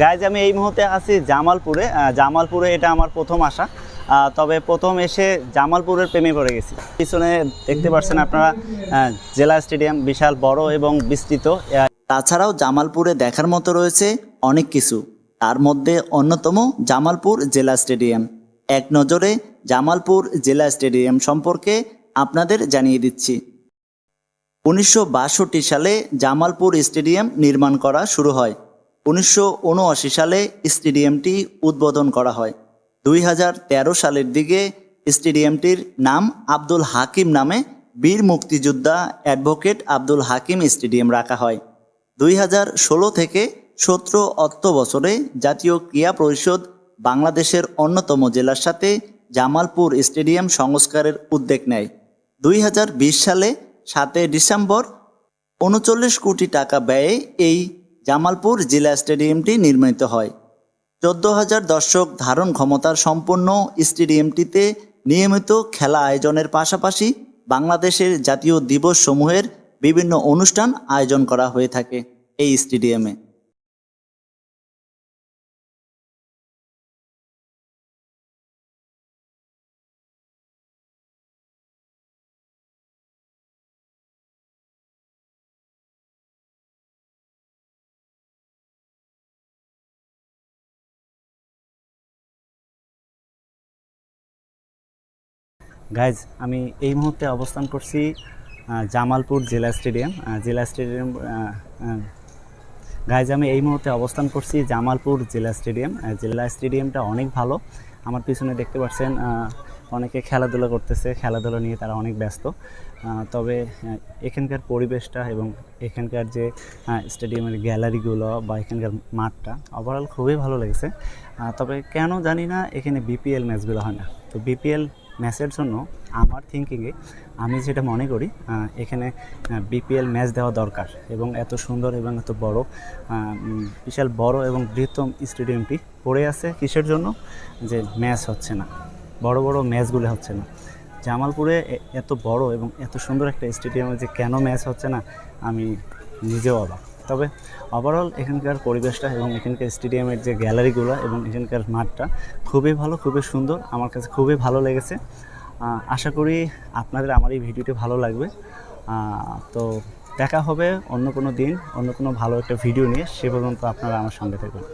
Guys আমি এই মুহূর্তে আছি জামালপুরে। জামালপুরে এটা আমার প্রথম আসা। তবে প্রথম এসে জামালপুরের প্রেমে পড়ে গেছি। পিছনে দেখতে পাচ্ছেন আপনারা জেলা স্টেডিয়াম বিশাল বড় এবং বিস্তৃত। তাছাড়াও জামালপুরে দেখার মতো রয়েছে অনেক কিছু। তার মধ্যে অন্যতম জামালপুর জেলা স্টেডিয়াম। এক নজরে জামালপুর জেলা স্টেডিয়াম সম্পর্কে আপনাদের জানিয়ে দিচ্ছি। উনিশশো বাষট্টি সালে জামালপুর স্টেডিয়াম নির্মাণ করা শুরু হয়। উনিশশো উনআশি সালে স্টেডিয়ামটি উদ্বোধন করা হয়। দুই হাজার তেরো সালের দিকে স্টেডিয়ামটির নাম আব্দুল হাকিম নামে বীর মুক্তিযোদ্ধা অ্যাডভোকেট আব্দুল হাকিম স্টেডিয়াম রাখা হয়। দুই হাজার ষোলো থেকে সতেরো অর্থ বছরে জাতীয় ক্রীড়া পরিষদ বাংলাদেশের অন্যতম জেলার সাথে জামালপুর স্টেডিয়াম সংস্কারের উদ্যোগ নেয়। দুই হাজার বিশ সালে সাতই ডিসেম্বর উনচল্লিশ কোটি টাকা ব্যয়ে এই জামালপুর জেলা স্টেডিয়ামটি নির্মিত হয়। চোদ্দ হাজার দর্শক ধারণ ক্ষমতার সম্পন্ন স্টেডিয়ামটিতে নিয়মিত খেলা আয়োজনের পাশাপাশি বাংলাদেশের জাতীয় দিবস সমূহের বিভিন্ন অনুষ্ঠান আয়োজন করা হয়ে থাকে এই স্টেডিয়ামে। গাইজ আমি এই মুহূর্তে অবস্থান করছি জামালপুর জেলা স্টেডিয়াম। জেলা স্টেডিয়াম গাইজ আমি এই মুহূর্তে অবস্থান করছি জামালপুর জেলা স্টেডিয়াম। জেলা স্টেডিয়ামটা অনেক ভালো। আমার পিছনে দেখতে পাচ্ছেন অনেকে খেলাধুলা করতেছে, খেলাধুলা নিয়ে তারা অনেক ব্যস্ত। তবে এখানকার পরিবেশটা এবং এখানকার যে স্টেডিয়ামের গ্যালারিগুলো বা এখানকার মাঠটা ওভারঅল খুবই ভালো লেগেছে। তবে কেন জানি না, এখানে বিপিএল ম্যাচগুলো হয় না। তো বিপিএল ম্যাচের জন্য আমার থিঙ্কিংয়ে আমি যেটা মনে করি এখানে বিপিএল ম্যাচ দেওয়া দরকার এবং এত সুন্দর এবং এত বড় বিশাল বড় এবং বৃহত্তম স্টেডিয়ামটি পড়ে আছে কিসের জন্য? যে ম্যাচ হচ্ছে না, বড় বড় ম্যাচগুলো হচ্ছে না। জামালপুরে এত বড় এবং এত সুন্দর একটা স্টেডিয়ামে যে কেন ম্যাচ হচ্ছে না, আমি নিজেও অবাক। তবে ওভারঅল এখানকার পরিবেশটা এবং এখানকার স্টেডিয়ামের যে গ্যালারিগুলো এবং এখানকার মাঠটা খুবই ভালো, খুবই সুন্দর, আমার কাছে খুবই ভালো লেগেছে। আশা করি আপনাদের আমার এই ভিডিওটি ভালো লাগবে। তো দেখা হবে অন্য কোনো দিন, অন্য কোনো ভালো একটা ভিডিও নিয়ে। সে পর্যন্ত আপনারা আমার সঙ্গে থাকবেন।